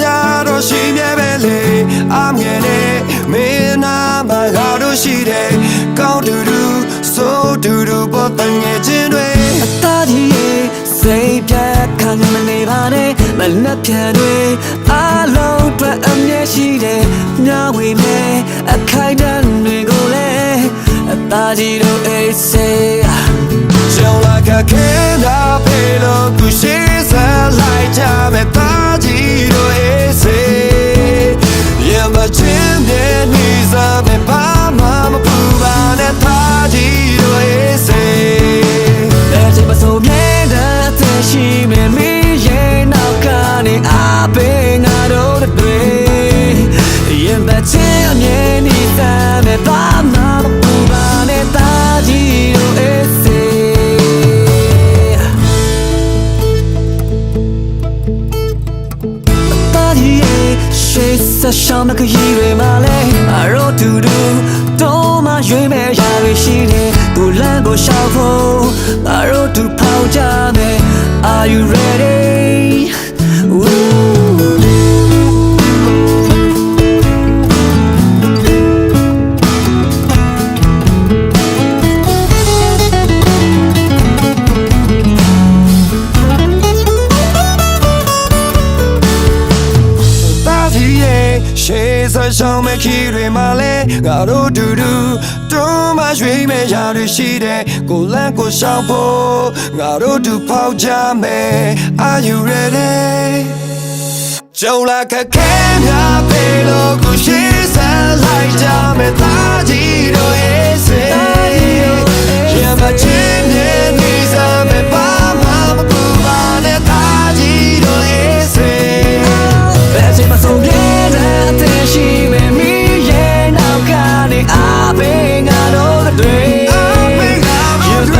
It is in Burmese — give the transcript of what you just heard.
ကြတော့ရှိမြဲပဲလေအမြဲနဲ့မင်းနာမငါတို့ရှိတယ်ကောင်းတူတူဆိုတူတူပေါ်တငယ်ချင်းတွေအသားကြီးရဲ့စိတ်ပြတ်ခံမနေပါနဲ့မလက်ဖြန်တွေအလုံးအတွက်အမြဲရှိတယ်ညဝေမဲ့အခိုင်အတန့်တွေကိုလည်းအသားကြီးတို့အိတ်စေးကြောင်လာကခဲတာဖေလို့သူရှိ ရှိမဲ့မင်းရဲ့နောက်ကနေအပေငါတို့တွေရင်သက်ချင်းအမြဲနေစားမဲ့ဘာမှမပူပါနဲ့တာကြီးတို့အိတ်စေးတာဒီရဲ့ရှေ့ဆက်ရှောင်းမကကြီးတွေမှာလဲအရောတူတူတော့မရွေးမဲ့ရာတွေရှိတယ်သူလမ်းကိုရှောက်ဖို့အရောတူဖောက်ကြမယ် Are you ready ရဲ့ရှေးစရှောင်းမဲ့ခီတွေမှာလဲငါတို့တူတူတွန်းမရွှေမဲ့ရာတွေရှိတယ်ကိုလန့်ကိုရှောက်ဖို့ငါတို့တူဖောက်ကြမယ် Are you ready ကြုံလာခက်ခဲများပေလို့ကိုရှိစလိုက်ကြမယ်